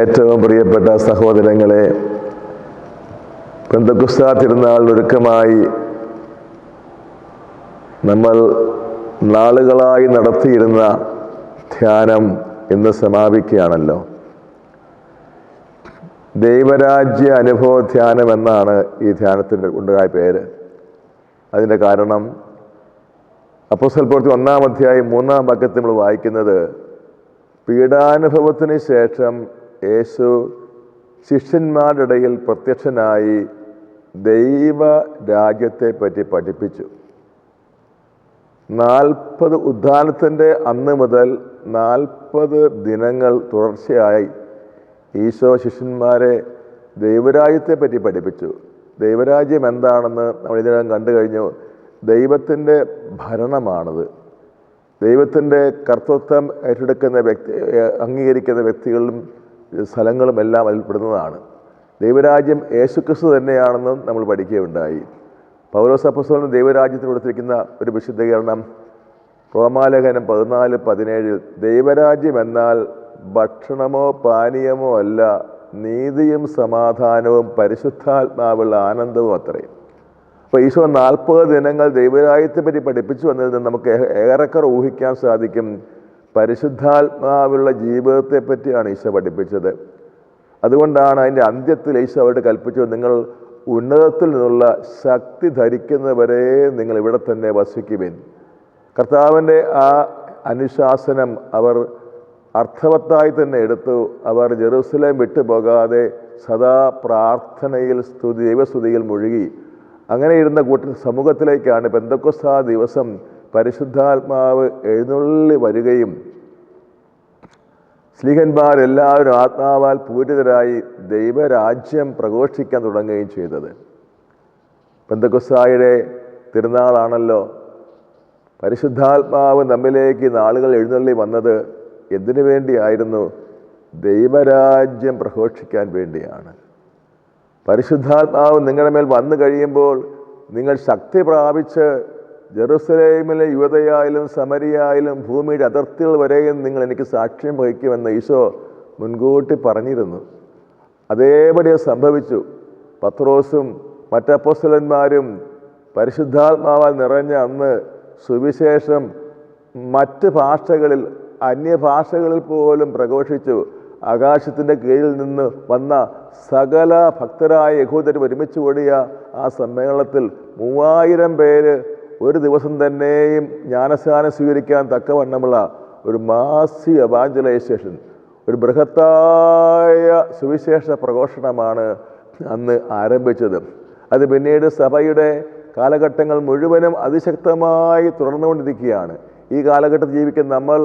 ഏറ്റവും പ്രിയപ്പെട്ട സഹോദരങ്ങളെ പെന്തക്കുസ്ത തിരുനാൾ ഒരുക്കമായി നമ്മൾ നാളുകളായി നടത്തിയിരുന്ന ധ്യാനം ഇന്ന് സമാപിക്കുകയാണല്ലോ. ദൈവരാജ്യ അനുഭവ ധ്യാനം എന്നാണ് ഈ ധ്യാനത്തിന്റെ ഉണ്ടായ പേര്. അതിന്റെ കാരണം അപ്പോസ്റ്റൽ ഒന്നാം അധ്യായം മൂന്നാം വാക്യത്തിൽ നമ്മൾ വായിക്കുന്നത് പീഡാനുഭവത്തിന് ശേഷം യേശു ശിഷ്യന്മാരുടെ ഇടയിൽ പ്രത്യക്ഷനായി ദൈവ രാജ്യത്തെ പറ്റി പഠിപ്പിച്ചു. നാൽപ്പത് ഉദ്ധാനത്തിന്റെ അന്ന് മുതൽ നാൽപ്പത് ദിനങ്ങൾ തുടർച്ചയായി ഈശോ ശിഷ്യന്മാരെ ദൈവരാജ്യത്തെപ്പറ്റി പഠിപ്പിച്ചു. ദൈവരാജ്യം എന്താണെന്ന് നമ്മൾ ഇതിനകം കണ്ടു കഴിഞ്ഞു. ദൈവത്തിന്റെ ഭരണമാണത്. ദൈവത്തിന്റെ കർത്തൃത്വം ഏറ്റെടുക്കുന്ന വ്യക്തി അംഗീകരിക്കുന്ന വ്യക്തികളും സ്ഥലങ്ങളും എല്ലാം അതിൽ പെടുന്നതാണ്. ദൈവരാജ്യം യേശുക്രിസ്തു തന്നെയാണെന്നും നമ്മൾ പഠിക്കുകയുണ്ടായി. പൗലോസ് അപ്പസ്തോലൻ ദൈവരാജ്യത്തിന് കൊടുത്തിരിക്കുന്ന ഒരു വിശുദ്ധീകരണം റോമാലേഖനം പതിനാല് പതിനേഴിൽ ദൈവരാജ്യം എന്നാൽ ഭക്ഷണമോ പാനീയമോ അല്ല നീതിയും സമാധാനവും പരിശുദ്ധാത്മാവുള്ള ആനന്ദവും അത്രയും അപ്പോൾ ഈശോ നാൽപ്പത് ദിനങ്ങൾ ദൈവരാജ്യത്തെ പറ്റി പഠിപ്പിച്ചു വന്നതിൽ നിന്ന് നമുക്ക് ഏറെക്കുറെ ഊഹിക്കാൻ സാധിക്കും. പരിശുദ്ധാത്മാവുള്ള ജീവിതത്തെ പറ്റിയാണ് ഈശോ പഠിപ്പിച്ചത്. അതുകൊണ്ടാണ് അതിന്റെ അന്ത്യത്തിൽ ഈശോ അവരോട് കൽപ്പിച്ചു നിങ്ങൾ ഉന്നതത്തിൽ നിന്നുള്ള ശക്തി ധരിക്കുന്നവരെ നിങ്ങൾ ഇവിടെ തന്നെ വസിക്കുവിൻ. കർത്താവിന്റെ ആ അനുശാസനം അവർ അർത്ഥവത്തായി തന്നെ എടുത്തു. അവർ ജെറൂസലേം വിട്ടുപോകാതെ സദാ പ്രാർത്ഥനയിൽ സ്തുതി ദൈവസ്തുതിയിൽ മുഴുകി. അങ്ങനെ ഇരുന്ന കൂട്ട സമൂഹത്തിലേക്കാണ് പെന്തക്കൊസ്താ ദിവസം പരിശുദ്ധാത്മാവ് എഴുന്നള്ളി വരികയും സ്ലീഹന്മാരെല്ലാവരും ആത്മാവാൽ പൂരിതരായി ദൈവരാജ്യം പ്രഘോഷിക്കാൻ തുടങ്ങുകയും ചെയ്തത്. പെന്തകുസായുടെ തിരുനാളാണല്ലോ. പരിശുദ്ധാത്മാവ് നമ്മിലേക്ക് നാളുകൾ എഴുന്നള്ളി വന്നത് എന്തിനു വേണ്ടിയായിരുന്നു? ദൈവരാജ്യം പ്രഘോഷിക്കാൻ വേണ്ടിയാണ്. പരിശുദ്ധാത്മാവ് നിങ്ങളുടെ മേൽ വന്നു കഴിയുമ്പോൾ നിങ്ങൾ ശക്തി പ്രാപിച്ച് ജെറുസലേമിലെ യുവതയായാലും സമരിയായാലും ഭൂമിയുടെ അതിർത്തികൾ വരെയും നിങ്ങൾ എനിക്ക് സാക്ഷ്യം വഹിക്കുമെന്ന് ഈശോ മുൻകൂട്ടി പറഞ്ഞിരുന്നു. അതേപടി അത് സംഭവിച്ചു. പത്രോസും മറ്റപ്പോസ്തലന്മാരും പരിശുദ്ധാത്മാവാൽ നിറഞ്ഞ അന്ന് സുവിശേഷം മറ്റ് ഭാഷകളിൽ അന്യഭാഷകളിൽ പോലും പ്രഘോഷിച്ചു. ആകാശത്തിന്റെ കീഴിൽ നിന്ന് വന്ന സകല ഭക്തരായ യഹൂദർ ഒരുമിച്ച് കൂടിയ ആ സമ്മേളനത്തിൽ മൂവായിരം പേര് ഒരു ദിവസം തന്നെയും ജ്ഞാനസ്നാനം സ്വീകരിക്കാൻ തക്കവണ്ണമുള്ള ഒരു മാസി എവാഞ്ചലൈസേഷൻ ഒരു ബൃഹത്തായ സുവിശേഷ പ്രഘോഷണമാണ് അന്ന് ആരംഭിച്ചത്. അത് പിന്നീട് സഭയുടെ കാലഘട്ടങ്ങൾ മുഴുവനും അതിശക്തമായി തുടർന്നുകൊണ്ടിരിക്കുകയാണ്. ഈ കാലഘട്ടത്തിൽ ജീവിക്കുന്ന നമ്മൾ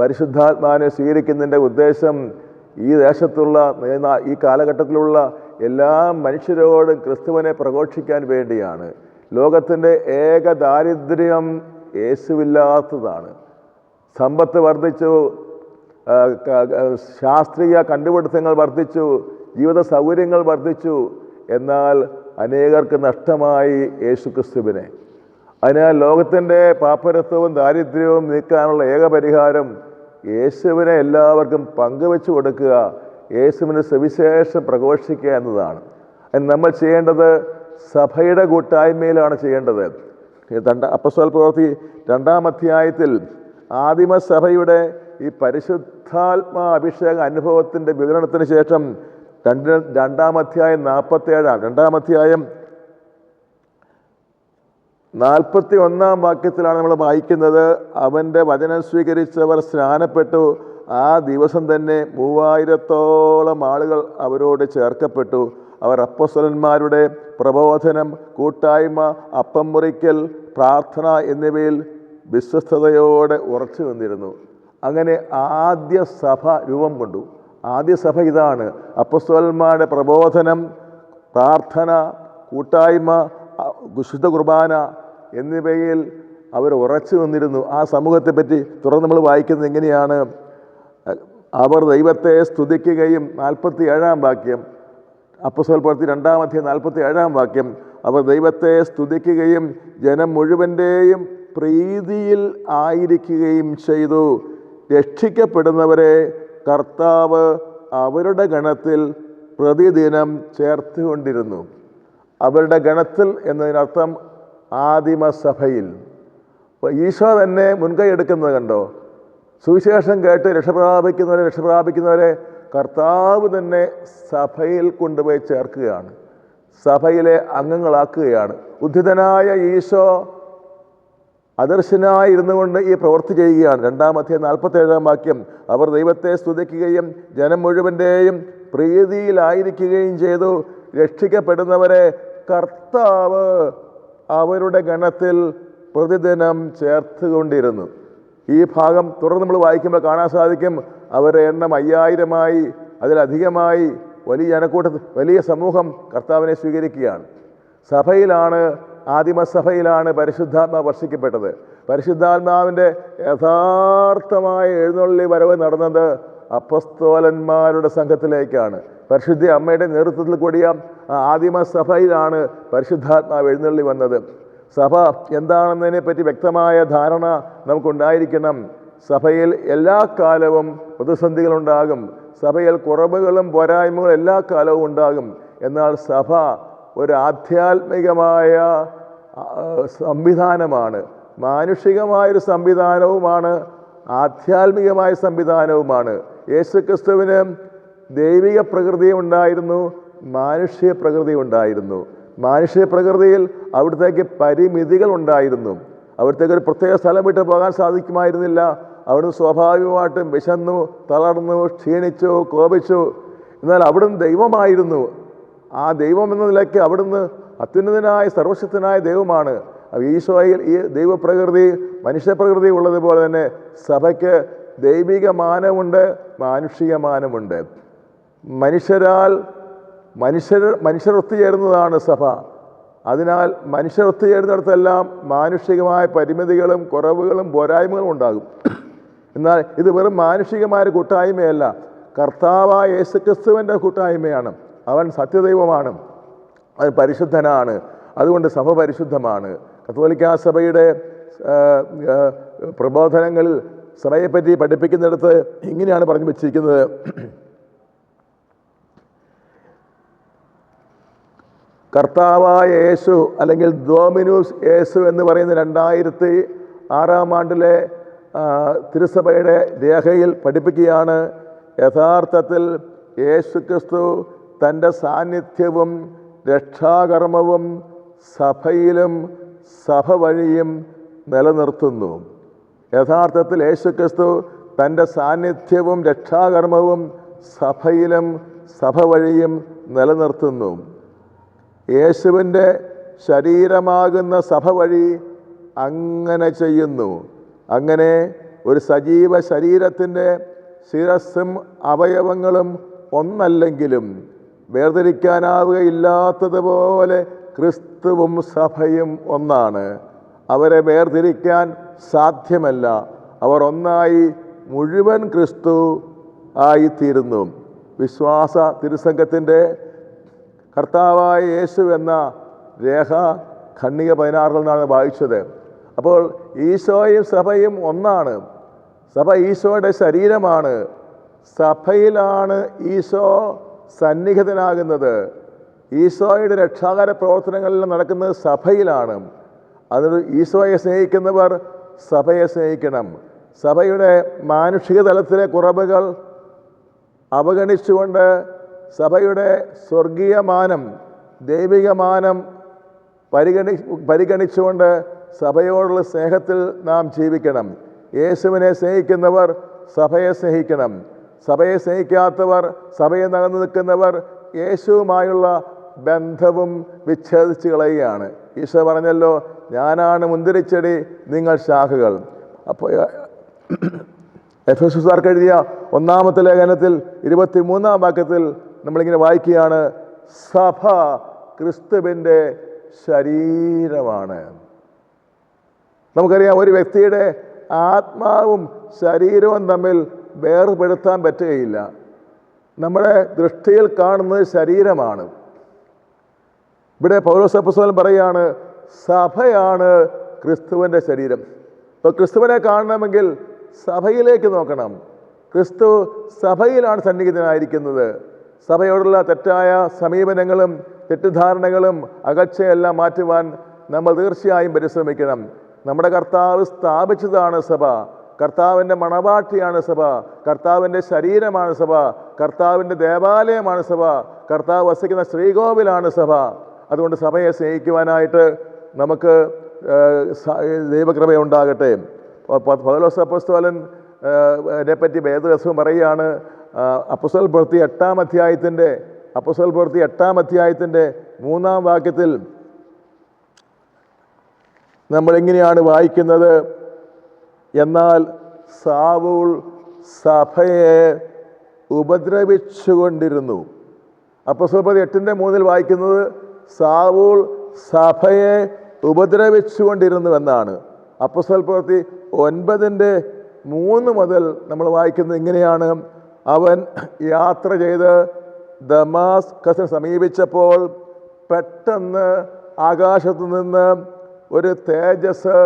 പരിശുദ്ധാത്മാവിനെ സ്വീകരിക്കുന്നതിന്റെ ഉദ്ദേശം ഈ ദേശത്തുള്ള ഈ കാലഘട്ടത്തിലുള്ള എല്ലാ മനുഷ്യരോടും ക്രിസ്തുവിനെ പ്രഘോഷിക്കാൻ വേണ്ടിയാണ്. ലോകത്തിന്റെ ഏക ദാരിദ്ര്യം യേശുവില്ലാത്തതാണ്. സമ്പത്ത് വർദ്ധിച്ചു ശാസ്ത്രീയ കണ്ടുപിടുത്തങ്ങൾ വർദ്ധിച്ചു ജീവിത സൗകര്യങ്ങൾ വർദ്ധിച്ചു എന്നാൽ അനേകർക്ക് നഷ്ടമായി യേശു ക്രിസ്തുവിനെ അതിനാൽ ലോകത്തിന്റെ പാപ്പരത്വവും ദാരിദ്ര്യവും നീക്കാനുള്ള ഏക പരിഹാരം യേശുവിനെ എല്ലാവർക്കും പങ്കുവെച്ചു കൊടുക്കുക യേശുവിന് സവിശേഷം പ്രഘോഷിക്കുക എന്നതാണ്. നമ്മൾ ചെയ്യേണ്ടത് സഭയുടെ കൂട്ടായ്മയിലാണ് ചെയ്യേണ്ടത്. രണ്ട അപ്പസ്വൽ പ്രവൃത്തി രണ്ടാം അധ്യായത്തിൽ ആദിമസഭയുടെ ഈ പരിശുദ്ധാത്മാ അഭിഷേക അനുഭവത്തിന്റെ വിവരണത്തിന് ശേഷം രണ്ട് രണ്ടാം അധ്യായം നാൽപ്പത്തേഴാം രണ്ടാം അധ്യായം നാൽപ്പത്തി ഒന്നാം വാക്യത്തിലാണ് നമ്മൾ വായിക്കുന്നത്. അവന്റെ വചനം സ്വീകരിച്ചവർ സ്നാനപ്പെട്ടു. ആ ദിവസം തന്നെ മൂവായിരത്തോളം ആളുകൾ അവരോട് ചേർക്കപ്പെട്ടു. അവർ അപ്പസ്വലന്മാരുടെ പ്രബോധനം കൂട്ടായ്മ അപ്പം മുറിക്കൽ പ്രാർത്ഥന എന്നിവയിൽ വിശ്വസ്തയോടെ ഉറച്ചു നിന്നിരുന്നു. അങ്ങനെ ആദ്യ സഭ രൂപം കൊണ്ടു. ആദ്യ സഭ ഇതാണ്. അപ്പസ്വലന്മാരുടെ പ്രബോധനം പ്രാർത്ഥന കൂട്ടായ്മ വിശുദ്ധ കുർബാന എന്നിവയിൽ അവർ ഉറച്ചു നിന്നിരുന്നു. ആ സമൂഹത്തെപ്പറ്റി തുടർന്ന് നമ്മൾ വായിക്കുന്നത് എങ്ങനെയാണ്? അവർ ദൈവത്തെ സ്തുതിക്കുകയും നാൽപ്പത്തി ഏഴാം വാക്യം അപ്പസ്വൽ പ്രവർത്തി രണ്ടാമത്തെ നാൽപ്പത്തി ഏഴാം വാക്യം അവർ ദൈവത്തെ സ്തുതിക്കുകയും ജനം മുഴുവന്റെയും പ്രീതിയിൽ ആയിരിക്കുകയും ചെയ്തു. രക്ഷിക്കപ്പെടുന്നവരെ കർത്താവ് അവരുടെ ഗണത്തിൽ പ്രതിദിനം ചേർത്തുകൊണ്ടിരുന്നു. അവരുടെ ഗണത്തിൽ എന്നതിനർത്ഥം ആദിമസഭയിൽ. അപ്പോൾ ഈശോ തന്നെ മുൻകൈ എടുക്കുന്നത് കണ്ടോ? സുവിശേഷം കേട്ട് രക്ഷപ്രാപിക്കുന്നവരെ രക്ഷപ്രാപിക്കുന്നവരെ കർത്താവ് തന്നെ സഭയിൽ കൊണ്ടുപോയി ചേർക്കുകയാണ്. സഭയിലെ അംഗങ്ങളാക്കുകയാണ്. ഉദ്ധിതനായ ഈശോ അദർശനായി ഇരുന്നു കൊണ്ട് ഈ പ്രവൃത്തി ചെയ്യുകയാണ്. രണ്ടാമത്തെ നാൽപ്പത്തേഴാം വാക്യം അവർ ദൈവത്തെ സ്തുതിക്കുകയും ജനം മുഴുവന്റെയും പ്രീതിയിലായിരിക്കുകയും ചെയ്തു. രക്ഷിക്കപ്പെടുന്നവരെ കർത്താവ് അവരുടെ ഗണത്തിൽ പ്രതിദിനം ചേർത്തുകൊണ്ടിരുന്നു. ഈ ഭാഗം തുടർന്ന് നമ്മൾ വായിക്കുമ്പോൾ കാണാൻ സാധിക്കും അവരുടെ എണ്ണം അയ്യായിരമായി അതിലധികമായി വലിയ ജനക്കൂട്ട വലിയ സമൂഹം കർത്താവിനെ സ്വീകരിക്കുകയാണ്. സഭയിലാണ് ആദിമസഭയിലാണ് പരിശുദ്ധാത്മാവ് വർഷിക്കപ്പെട്ടത്. പരിശുദ്ധാത്മാവിന്റെ യഥാർത്ഥമായ എഴുന്നള്ളി വരവ് നടന്നത് അപ്പസ്തോലന്മാരുടെ സംഘത്തിലേക്കാണ്. പരിശുദ്ധ അമ്മയുടെ നേതൃത്വത്തിൽ കൂടിയ ആദിമസഭയിലാണ് പരിശുദ്ധാത്മാവ് എഴുന്നള്ളി വന്നത്. സഭ എന്താണെന്നതിനെ പറ്റി വ്യക്തമായ ധാരണ നമുക്കുണ്ടായിരിക്കണം. സഭയിൽ എല്ലാ കാലവും പ്രതിസന്ധികളുണ്ടാകും. സഭയിൽ കുറവുകളും പോരായ്മകളും എല്ലാ കാലവും ഉണ്ടാകും. എന്നാൽ സഭ ഒരു ആധ്യാത്മികമായ സംവിധാനമാണ്. മാനുഷികമായൊരു സംവിധാനവുമാണ് ആധ്യാത്മികമായ സംവിധാനവുമാണ്. യേശുക്രിസ്തുവിന് ദൈവിക പ്രകൃതി ഉണ്ടായിരുന്നു മാനുഷിക പ്രകൃതി ഉണ്ടായിരുന്നു. മാനുഷിക പ്രകൃതിയിൽ അവിടത്തേക്ക് പരിമിതികൾ ഉണ്ടായിരുന്നു. അവിടത്തേക്ക് ഒരു പ്രത്യേക സ്ഥലം വിട്ട് പോകാൻ സാധിക്കുമായിരുന്നില്ല. അവിടുന്ന് സ്വാഭാവികമായിട്ടും വിശന്നു തളർന്നു ക്ഷീണിച്ചു കോപിച്ചു. എന്നാൽ അവിടുന്ന് ദൈവമായിരുന്നു. ആ ദൈവം എന്ന നിലയ്ക്ക് അവിടുന്ന് അത്യുന്നതനായ സർവശക്തനായ ദൈവമാണ്. ഈശോയിൽ ഈ ദൈവപ്രകൃതി മനുഷ്യപ്രകൃതി ഉള്ളതുപോലെ തന്നെ സഭയ്ക്ക് ദൈവിക മാനമുണ്ട് മാനുഷിക മാനമുണ്ട് മനുഷ്യരാൽ മനുഷ്യർ മനുഷ്യർ ഒത്തുചേരുന്നതാണ് സഭ. അതിനാൽ മനുഷ്യർ ഒത്തുചേരുന്നിടത്തെല്ലാം മാനുഷികമായ പരിമിതികളും കുറവുകളും പോരായ്മകളും ഉണ്ടാകും. എന്നാൽ ഇത് വെറും മാനുഷികമായ കൂട്ടായ്മയല്ല. കർത്താവായ യേശുക്രിസ്തുവിന്റെ കൂട്ടായ്മയാണ്. അവൻ സത്യദൈവമാണ്. അവൻ പരിശുദ്ധനാണ്. അതുകൊണ്ട് സഭ പരിശുദ്ധമാണ്. കത്തോലിക്കാ സഭയുടെ പ്രബോധനങ്ങളിൽ സഭയെപ്പറ്റി പഠിപ്പിക്കുന്നിടത്ത് ഇങ്ങനെയാണ് പറഞ്ഞു വച്ചിരിക്കുന്നത്. കർത്താവായ യേശു അല്ലെങ്കിൽ ഡോമിനൂസ് യേശു എന്ന് പറയുന്ന രണ്ടായിരത്തി ആറാം ആണ്ടിലെ തിരുസഭയുടെ രേഖയിൽ പഠിപ്പിക്കുകയാണ്. യഥാർത്ഥത്തിൽ യേശുക്രിസ്തു തന്റെ സാന്നിധ്യവും രക്ഷാകർമ്മവും സഭയിലും സഭ വഴിയും നിലനിർത്തുന്നു. യഥാർത്ഥത്തിൽ യേശുക്രിസ്തു തന്റെ സാന്നിധ്യവും രക്ഷാകർമ്മവും സഭയിലും സഭ വഴിയും നിലനിർത്തുന്നു. യേശുവിന്റെ ശരീരമാകുന്ന സഭ വഴി അങ്ങനെ ചെയ്യുന്നു. അങ്ങനെ ഒരു സജീവ ശരീരത്തിന്റെ ശിരസ്സും അവയവങ്ങളും ഒന്നല്ലെങ്കിലും വേർതിരിക്കാനാവുകയില്ലാത്തതുപോലെ ക്രിസ്തുവും സഭയും ഒന്നാണ്. അവരെ വേർതിരിക്കാൻ സാധ്യമല്ല. അവർ ഒന്നായി മുഴുവൻ ക്രിസ്തു ആയിത്തീരുന്നു. വിശ്വാസ തിരുസംഘത്തിന്റെ കർത്താവായ യേശു എന്ന രേഖ ഖണ്ണിക പതിനാറിൽ നിന്നാണ് വായിച്ചത്. അപ്പോൾ ഈശോയും സഭയും ഒന്നാണ്. സഭ ഈശോയുടെ ശരീരമാണ്. സഭയിലാണ് ഈശോ സന്നിഹിതനാകുന്നത്. ഈശോയുടെ രക്ഷാകര പ്രവർത്തനങ്ങളിൽ നടക്കുന്നത് സഭയിലാണ്. അതിന് ഈശോയെ സ്നേഹിക്കുന്നവർ സഭയെ സ്നേഹിക്കണം. സഭയുടെ മാനുഷിക തലത്തിലെ കുറവുകൾ അവഗണിച്ചുകൊണ്ട് സഭയുടെ സ്വർഗീയമാനം ദൈവികമാനം ദൈവിക മാനം പരിഗണി പരിഗണിച്ചുകൊണ്ട് സഭയോടുള്ള സ്നേഹത്തിൽ നാം ജീവിക്കണം. യേശുവിനെ സ്നേഹിക്കുന്നവർ സഭയെ സ്നേഹിക്കണം. സഭയെ സ്നേഹിക്കാത്തവർ സഭയെ നകന്നു നിൽക്കുന്നവർ യേശുവുമായുള്ള ബന്ധവും വിച്ഛേദിച്ച് കളയുകയാണ്. ഈശോ പറഞ്ഞല്ലോ ഞാനാണ് മുന്തിരിച്ചെടി നിങ്ങൾ ശാഖകൾ. അപ്പോൾ എഫ് എസ് സാർക്ക് എഴുതിയ ഒന്നാമത്തെ ലേഖനത്തിൽ ഇരുപത്തി മൂന്നാം വാക്യത്തിൽ നമ്മളിങ്ങനെ വായിക്കുകയാണ് സഭ ക്രിസ്തുവിന്റെ ശരീരമാണ്. നമുക്കറിയാം ഒരു വ്യക്തിയുടെ ആത്മാവും ശരീരവും തമ്മിൽ വേർപെടുത്താൻ പറ്റുകയില്ല. നമ്മുടെ ദൃഷ്ടിയിൽ കാണുന്നത് ശരീരമാണ്. ഇവിടെ പൗരോസപ്പസ്വലം പറയുകയാണ് സഭയാണ് ക്രിസ്തുവിന്റെ ശരീരം. അപ്പോൾ ക്രിസ്തുവിനെ കാണണമെങ്കിൽ സഭയിലേക്ക് നോക്കണം. ക്രിസ്തു സഭയിലാണ് സന്നിഹിതനായിരിക്കുന്നത്. സഭയോടുള്ള തെറ്റായ സമീപനങ്ങളും തെറ്റിദ്ധാരണകളും അകച്ചയെല്ലാം മാറ്റുവാൻ നമ്മൾ തീർച്ചയായും പരിശ്രമിക്കണം. നമ്മുടെ കർത്താവ് സ്ഥാപിച്ചതാണ് സഭ. കർത്താവിന്റെ മണവാട്ടിയാണ് സഭ. കർത്താവിന്റെ ശരീരമാണ് സഭ. കർത്താവിന്റെ ദേവാലയമാണ് സഭ. കർത്താവ് വസിക്കുന്ന ശ്രീകോവിലാണ് സഭ. അതുകൊണ്ട് സഭയെ സ്നേഹിക്കുവാനായിട്ട് നമുക്ക് ദൈവകൃപയുണ്ടാകട്ടെ പ- പൗലോസ് അപ്പസ്തോലൻ പറ്റി വേദവസ്വം പറയുകയാണ് അപ്പുസൽ പ്രവൃത്തി എട്ടാം അധ്യായത്തിന്റെ അപ്പുസൽ പ്രവൃത്തി എട്ടാം അധ്യായത്തിന്റെ മൂന്നാം വാക്യത്തിൽ നമ്മൾ എങ്ങനെയാണ് വായിക്കുന്നത്? എന്നാൽ സാവൂൾ സഭയെ ഉപദ്രവിച്ചുകൊണ്ടിരുന്നു. അപ്പോൾ സ്വൽപ്പതി എട്ടിന്റെ മൂന്നിൽ വായിക്കുന്നത് സാവൂൾ സഭയെ ഉപദ്രവിച്ചുകൊണ്ടിരുന്നു എന്നാണ് അപ്പസ്വൽ പ്രവൃത്തി ഒൻപതിന്റെ മൂന്ന് മുതൽ നമ്മൾ വായിക്കുന്നത് ഇങ്ങനെയാണ്. അവൻ യാത്ര ചെയ്ത് ദമാസ്കസിനെ സമീപിച്ചപ്പോൾ പെട്ടെന്ന് ആകാശത്തു നിന്ന് ഒരു തേജസ്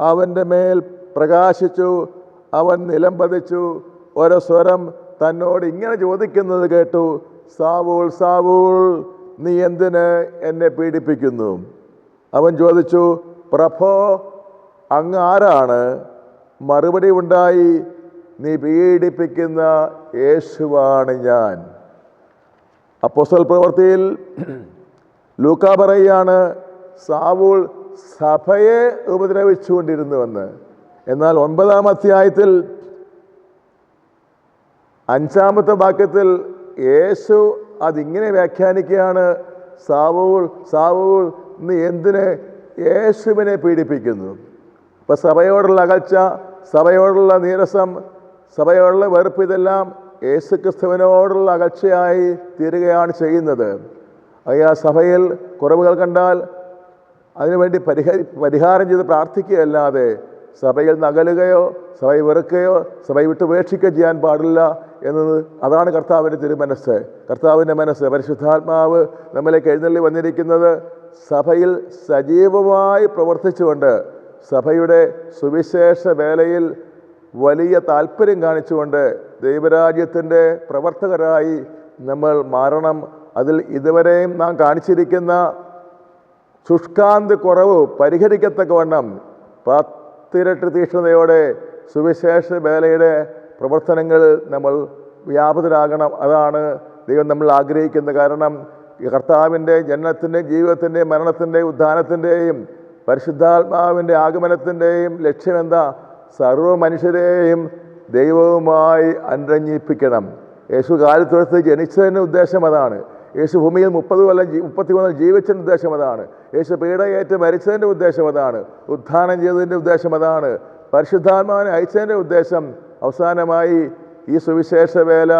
അവന്റെ മേൽ പ്രകാശിച്ചു അവൻ നിലംപതിച്ചു ഒരു സ്വരം തന്നോട് ഇങ്ങനെ ചോദിക്കുന്നത് കേട്ടു സാവൂൾ സാവൂൾ നീ എന്തിന് എന്നെ പീഡിപ്പിക്കുന്നു? അവൻ ചോദിച്ചു പ്രഭോ അങ്ങ് ആരാണ്? മറുപടി ഉണ്ടായി നീ പീഡിപ്പിക്കുന്ന യേശുവാണ് ഞാൻ. അപ്പോസ്തല പ്രവൃത്തിയിൽ ലൂക്ക പറയുകയാണ് സാവൂൾ സഭയെ ഉപദ്രവിച്ചുകൊണ്ടിരുന്നുവെന്ന്. എന്നാൽ ഒൻപതാം അധ്യായത്തിൽ അഞ്ചാമത്തെ വാക്യത്തിൽ യേശു അതിങ്ങനെ വ്യാഖ്യാനിക്കുകയാണ് സാവൂൾ സാവൂൾ നീ എന്തിനെ യേശുവിനെ പീഡിപ്പിക്കുന്നു? അപ്പം സഭയോടുള്ള അകൽച്ച സഭയോടുള്ള നീരസം സഭയോടുള്ള വെറുപ്പ് ഇതെല്ലാം യേശു ക്രിസ്തുവിനോടുള്ള അകൽച്ചയായി തീരുകയാണ് ചെയ്യുന്നത്. അയ്യാ സഭയിൽ കുറവുകൾ കണ്ടാൽ അതിനുവേണ്ടി പരിഹരി പരിഹാരം ചെയ്ത് പ്രാർത്ഥിക്കുകയല്ലാതെ സഭയിൽ നകലുകയോ സഭയെ വെറുക്കുകയോ സഭയെ വിട്ടുപേക്ഷിക്കുകയോ ചെയ്യാൻ പാടില്ല എന്നത് അതാണ് കർത്താവിന്റെ തിരുമനസ് കർത്താവിന്റെ മനസ്സ് പരിശുദ്ധാത്മാവ് നമ്മിലേക്ക് എഴുന്നള്ളി വന്നിരിക്കുന്നത് സഭയിൽ സജീവമായി പ്രവർത്തിച്ചുകൊണ്ട് സഭയുടെ സുവിശേഷ വേലയിൽ വലിയ താല്പര്യം കാണിച്ചുകൊണ്ട് ദൈവരാജ്യത്തിന്റെ പ്രവർത്തകരായി നമ്മൾ മാറണം. അതിൽ ഇതുവരെയും നാം കാണിച്ചിരിക്കുന്ന ശുഷ്കാന്തി കുറവ് പരിഹരിക്കത്തക്കവണ്ണം പത്തിരട്ട് തീക്ഷ്ണതയോടെ സുവിശേഷ വേലയുടെ പ്രവർത്തനങ്ങൾ നമ്മൾ വ്യാപൃതരാകണം. അതാണ് ദൈവം നമ്മൾ ആഗ്രഹിക്കുന്നത്. കാരണം കർത്താവിന്റെ ജനനത്തിന്റെയും ജീവിതത്തിന്റെയും മരണത്തിന്റെയും ഉദ്ധാനത്തിന്റെയും പരിശുദ്ധാത്മാവിന്റെ ആഗമനത്തിന്റെയും ലക്ഷ്യമെന്താ? സർവ മനുഷ്യരെയും ദൈവവുമായി അനുരഞ്ജിപ്പിക്കണം യേശു കാലത്തൊഴുത്ത് ജനിച്ചതിന്റെ ഉദ്ദേശം അതാണ്. യേശു ഭൂമിയിൽ മുപ്പത് കൊല്ലം മുപ്പത്തി കൊല്ലം ജീവിച്ചതിന്റെ ഉദ്ദേശം അതാണ്. യേശു പീഡയേറ്റ് മരിച്ചതിന്റെ ഉദ്ദേശം അതാണ്. ഉദ്ധാനം ചെയ്തതിന്റെ ഉദ്ദേശം അതാണ്. പരിശുദ്ധാത്മാവിനെ അയച്ചതിന്റെ ഉദ്ദേശം അവസാനമായി ഈ സുവിശേഷ വേല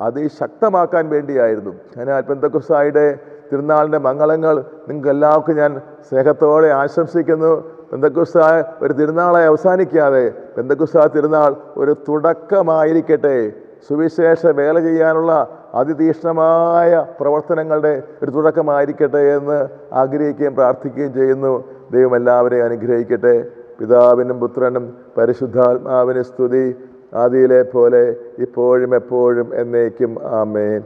അതിശക്തമാക്കാൻ വേണ്ടിയായിരുന്നു. അതിനാൽ പെന്തക്കുസായുടെ തിരുനാളിന്റെ മംഗളങ്ങൾ നിങ്ങൾക്ക് എല്ലാവർക്കും ഞാൻ സ്നേഹത്തോടെ ആശംസിക്കുന്നു. പെന്തക്കുസ്ത ഒരു തിരുനാളെ അവസാനിക്കാതെ പെന്തക്കുസ്ത തിരുനാൾ ഒരു തുടക്കമായിരിക്കട്ടെ. സുവിശേഷ വേല ചെയ്യാനുള്ള അതിതീക്ഷ്ണമായ പ്രവർത്തനങ്ങളുടെ ഒരു തുടക്കമായിരിക്കട്ടെ എന്ന് ആഗ്രഹിക്കുകയും പ്രാർത്ഥിക്കുകയും ചെയ്യുന്നു. ദൈവം എല്ലാവരെയും അനുഗ്രഹിക്കട്ടെ. പിതാവിനും പുത്രനും പരിശുദ്ധാത്മാവിന് സ്തുതി. ആദിയിലെ പോലെ ഇപ്പോഴും എപ്പോഴും എന്നേക്കും ആമേൻ.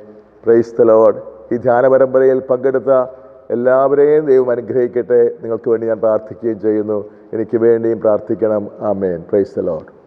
പ്രൈസ് ദ ലോഡ് ഈ ധ്യാന പരമ്പരയിൽ പങ്കെടുത്ത എല്ലാവരെയും ദൈവം അനുഗ്രഹിക്കട്ടെ. നിങ്ങൾക്ക് വേണ്ടി ഞാൻ പ്രാർത്ഥിക്കുകയും ചെയ്യുന്നു. എനിക്ക് വേണ്ടിയും പ്രാർത്ഥിക്കണം. ആമേൻ. Praise the load